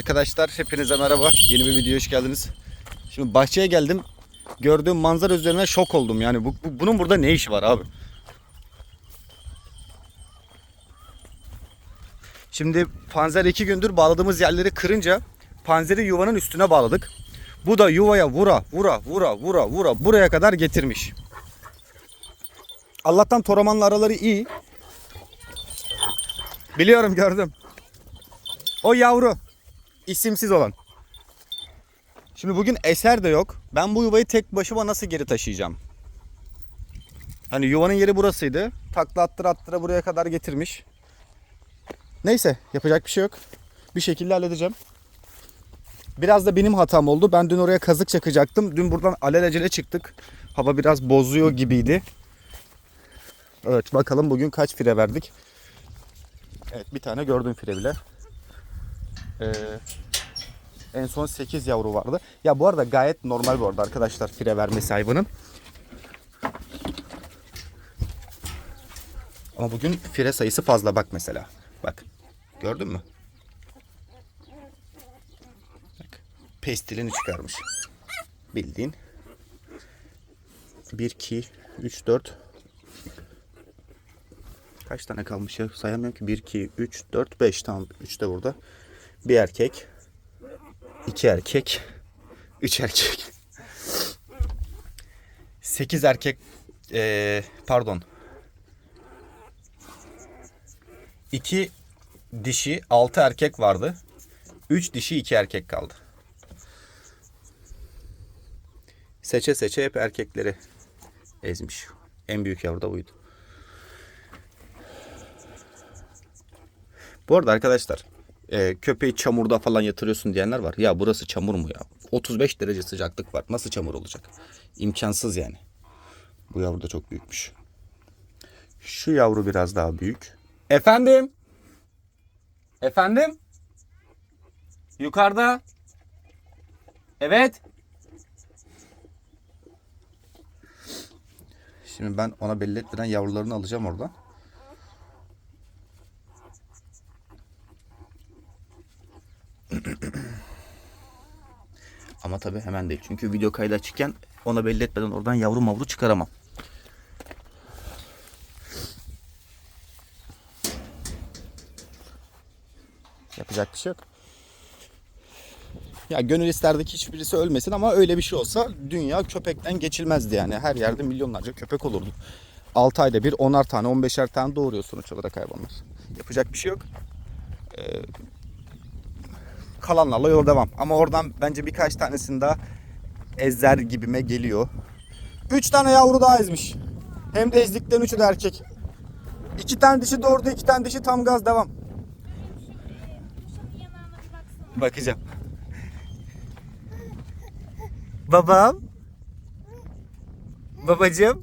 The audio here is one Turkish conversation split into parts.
Arkadaşlar hepinize merhaba. Yeni bir videoya hoş geldiniz. Şimdi bahçeye geldim. Gördüğüm manzara üzerine şok oldum. Yani bu, bu- bunun burada ne işi var abi? Şimdi panzer iki gündür bağladığımız yerleri kırınca panzeri yuvanın üstüne bağladık. Bu da yuvaya vura vura vura vura vura buraya kadar getirmiş. Allah'tan Toraman'la araları iyi. Biliyorum gördüm. O yavru. İsimsiz olan. Şimdi bugün eser de yok. Ben bu yuvayı tek başıma nasıl geri taşıyacağım? Hani yuvanın yeri burasıydı. Takla attıra attıra buraya kadar getirmiş. Neyse yapacak bir şey yok. Bir şekilde halledeceğim. Biraz da benim hatam oldu. Ben dün oraya kazık çakacaktım. Dün buradan alelacele çıktık. Hava biraz bozuyor gibiydi. Evet bakalım bugün kaç fire verdik. Evet bir tane gördüm fire bile. Ee, en son 8 yavru vardı. Ya bu arada gayet normal bu arada arkadaşlar fire vermesi hayvanın. Ama bugün fire sayısı fazla bak mesela. Bak. Gördün mü? Bak. Pestilini çıkarmış. Bildiğin. 1, 2, 3, 4. Kaç tane kalmış ya? Sayamıyorum ki. 1, 2, 3, 4, 5. Tamam. 3 de burada. Bir erkek. iki erkek. Üç erkek. Sekiz erkek. eee, pardon. İki dişi, altı erkek vardı. Üç dişi, iki erkek kaldı. Seçe seçe hep erkekleri ezmiş. En büyük yavru da buydu. Bu arada arkadaşlar e, köpeği çamurda falan yatırıyorsun diyenler var. Ya burası çamur mu ya? 35 derece sıcaklık var. Nasıl çamur olacak? İmkansız yani. Bu yavru da çok büyükmüş. Şu yavru biraz daha büyük. Efendim? Efendim? Yukarıda. Evet. Şimdi ben ona belli etmeden yavrularını alacağım oradan. Ama tabii hemen değil. Çünkü video kaydı açıkken ona belli etmeden oradan yavru mavru çıkaramam. Yapacak bir şey yok. Ya gönül isterdi ki hiçbirisi ölmesin ama öyle bir şey olsa dünya köpekten geçilmezdi yani. Her yerde milyonlarca köpek olurdu. 6 ayda bir 10'ar tane 15'er tane doğuruyor sonuç olarak hayvanlar. Yapacak bir şey yok. Kalanlarla yol devam. Ama oradan bence birkaç tanesini daha ezer gibime geliyor. Üç tane yavru daha ezmiş. Hem de ezdiklerin üçü de erkek. İki tane dişi doğurdu, iki tane dişi tam gaz devam. Bakacağım. Babam. Babacığım.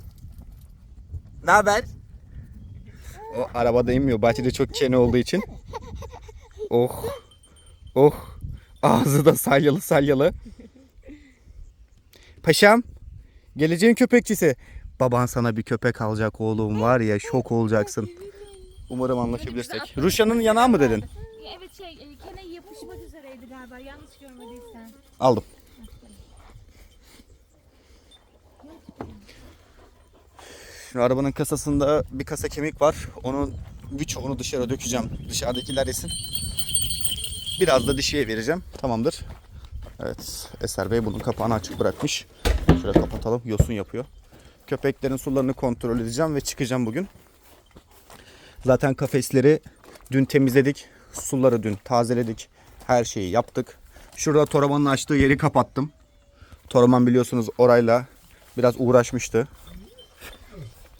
Ne haber? O arabada inmiyor. Bahçede çok kene olduğu için. Oh. Oh. Ağzı da salyalı salyalı. Paşam. Geleceğin köpekçisi. Baban sana bir köpek alacak oğlum var ya şok olacaksın. Umarım anlaşabilirsek. Ruşa'nın yanağı mı dedin? Evet şey, e, kene yapışmak üzereydi galiba. Yanlış görmediysen. Aldım. Şu arabanın kasasında bir kasa kemik var. Onun birçoğunu dışarı dökeceğim. Dışarıdakiler yesin. Biraz da dişiye vereceğim. Tamamdır. Evet. Eser Bey bunun kapağını açık bırakmış. Şöyle kapatalım. Yosun yapıyor. Köpeklerin sularını kontrol edeceğim ve çıkacağım bugün. Zaten kafesleri dün temizledik. Suları dün tazeledik. Her şeyi yaptık. Şurada Toraman'ın açtığı yeri kapattım. Toraman biliyorsunuz orayla biraz uğraşmıştı.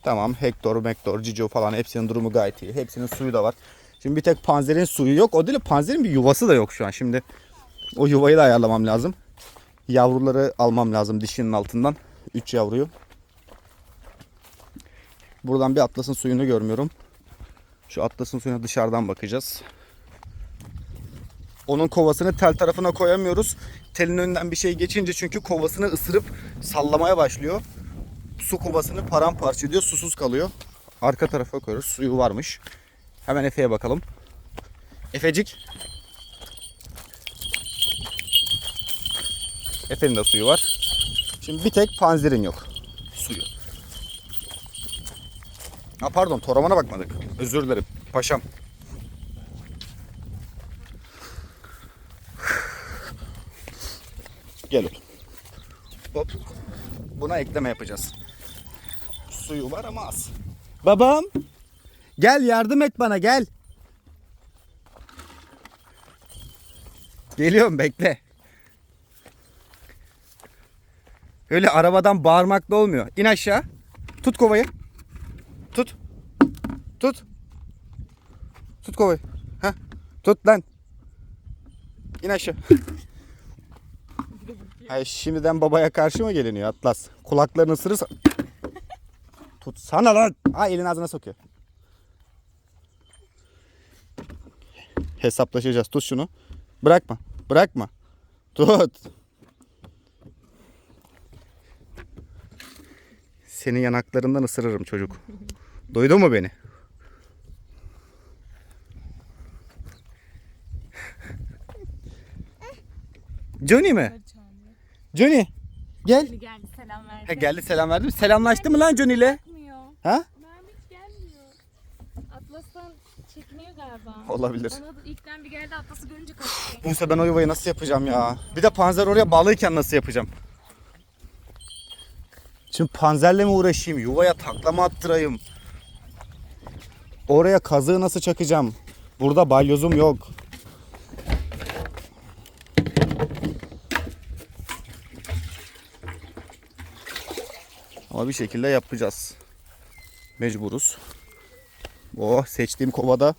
Tamam Hector, Mektor, Cicio falan hepsinin durumu gayet iyi. Hepsinin suyu da var. Şimdi bir tek panzerin suyu yok. O değil panzerin bir yuvası da yok şu an. Şimdi o yuvayı da ayarlamam lazım. Yavruları almam lazım dişinin altından. 3 yavruyu. Buradan bir atlasın suyunu görmüyorum. Şu atlasın suyuna dışarıdan bakacağız. Onun kovasını tel tarafına koyamıyoruz. Telin önünden bir şey geçince çünkü kovasını ısırıp sallamaya başlıyor. Su kovasını paramparça ediyor. Susuz kalıyor. Arka tarafa koyuyoruz. Suyu varmış. Hemen Efe'ye bakalım. Efecik. Efe'nin de suyu var. Şimdi bir tek panzerin yok. Suyu. Ha pardon Toraman'a bakmadık. Özür dilerim. Paşam. Gel. Hop. Buna ekleme yapacağız. Suyu var ama az. Babam. Gel yardım et bana gel. Geliyorum bekle. Öyle arabadan bağırmakla olmuyor. İn aşağı. Tut kovayı. Tut. Tut. Tut kovayı. Heh. Tut lan. İn aşağı. Hayır, şimdiden babaya karşı mı geliniyor Atlas? Kulaklarını ısırırsa... Tutsana lan. Ha elin ağzına sokuyor. Hesaplaşacağız. Tut şunu. Bırakma. Bırakma. Tut. Senin yanaklarından ısırırım çocuk. Duydun mu beni? Johnny mi? Johnny. Gel. Geldi selam verdi. He, geldi selam verdim. Selamlaştı mı lan Johnny ile? Ha? Merve hiç gelmiyor. Atlas'tan çekiniyor galiba. Olabilir. Ona ilkten bir geldi Atlas'ı görünce kaçtı. Buse ben o yuvayı nasıl yapacağım ya? Bir de panzer oraya bağlıyken nasıl yapacağım? Şimdi panzerle mi uğraşayım? Yuvaya taklama attırayım. Oraya kazığı nasıl çakacağım? Burada balyozum yok. Ama bir şekilde yapacağız. Mecburuz. Oh seçtiğim kovada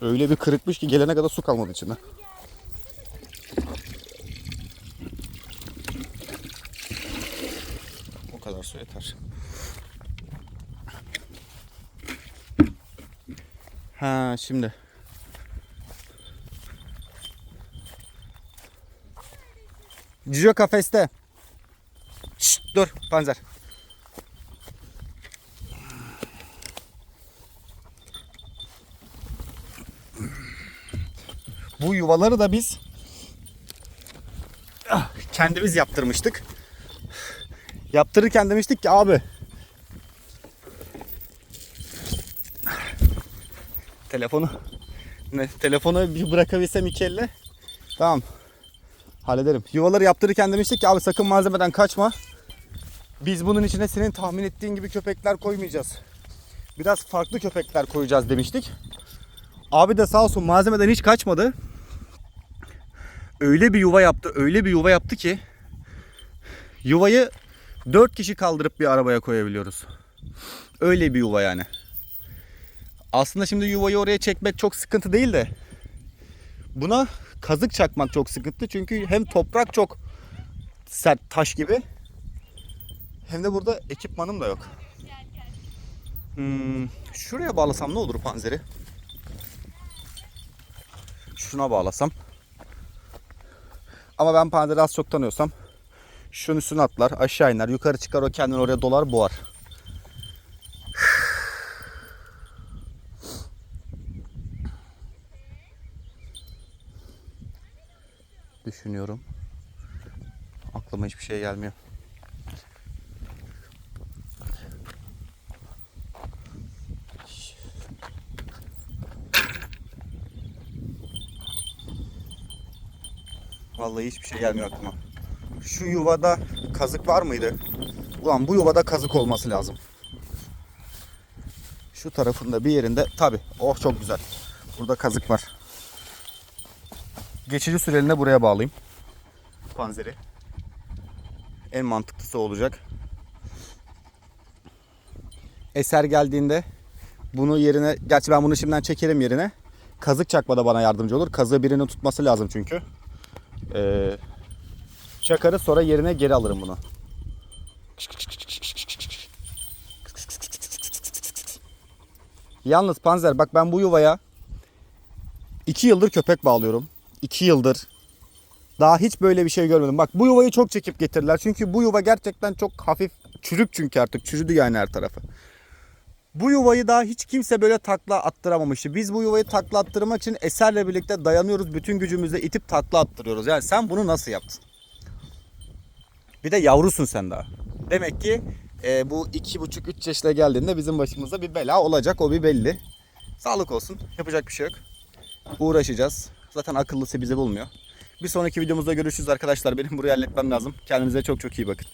öyle bir kırıkmış ki gelene kadar su kalmadı içinde. O kadar su yeter. Ha şimdi. Cicio kafeste. Şşt, dur panzer. Bu yuvaları da biz kendimiz yaptırmıştık. Yaptırırken demiştik ki abi telefonu ne telefonu bir bırakabilsem iki elle tamam hallederim. Yuvaları yaptırırken demiştik ki abi sakın malzemeden kaçma. Biz bunun içine senin tahmin ettiğin gibi köpekler koymayacağız. Biraz farklı köpekler koyacağız demiştik. Abi de sağ olsun malzemeden hiç kaçmadı. Öyle bir yuva yaptı, öyle bir yuva yaptı ki yuvayı 4 kişi kaldırıp bir arabaya koyabiliyoruz. Öyle bir yuva yani. Aslında şimdi yuvayı oraya çekmek çok sıkıntı değil de buna kazık çakmak çok sıkıntı. Çünkü hem toprak çok sert taş gibi hem de burada ekipmanım da yok. Hmm, şuraya bağlasam ne olur panzeri? Şuna bağlasam. Ama ben panzeri az çok tanıyorsam şunun üstüne atlar aşağı iner yukarı çıkar o kendini oraya dolar boğar. Düşünüyorum. Aklıma hiçbir şey gelmiyor. Vallahi hiçbir şey gelmiyor aklıma. Şu yuvada kazık var mıydı? Ulan bu yuvada kazık olması lazım. Şu tarafında bir yerinde tabi. Oh çok güzel. Burada kazık var. Geçici süreliğine buraya bağlayayım. Panzeri. En mantıklısı olacak. Eser geldiğinde bunu yerine, gerçi ben bunu şimdiden çekerim yerine. Kazık çakmada bana yardımcı olur. Kazığı birinin tutması lazım çünkü. Ee, çakarı sonra yerine geri alırım bunu. Yalnız Panzer bak ben bu yuvaya 2 yıldır köpek bağlıyorum. 2 yıldır. Daha hiç böyle bir şey görmedim. Bak bu yuvayı çok çekip getirdiler. Çünkü bu yuva gerçekten çok hafif çürük çünkü artık. Çürüdü yani her tarafı. Bu yuvayı daha hiç kimse böyle takla attıramamıştı. Biz bu yuvayı takla attırmak için Eser'le birlikte dayanıyoruz. Bütün gücümüzle itip takla attırıyoruz. Yani sen bunu nasıl yaptın? Bir de yavrusun sen daha. Demek ki e, bu iki buçuk üç yaşına geldiğinde bizim başımıza bir bela olacak. O bir belli. Sağlık olsun. Yapacak bir şey yok. Uğraşacağız. Zaten akıllısı bizi bulmuyor. Bir sonraki videomuzda görüşürüz arkadaşlar. Benim burayı halletmem lazım. Kendinize çok çok iyi bakın.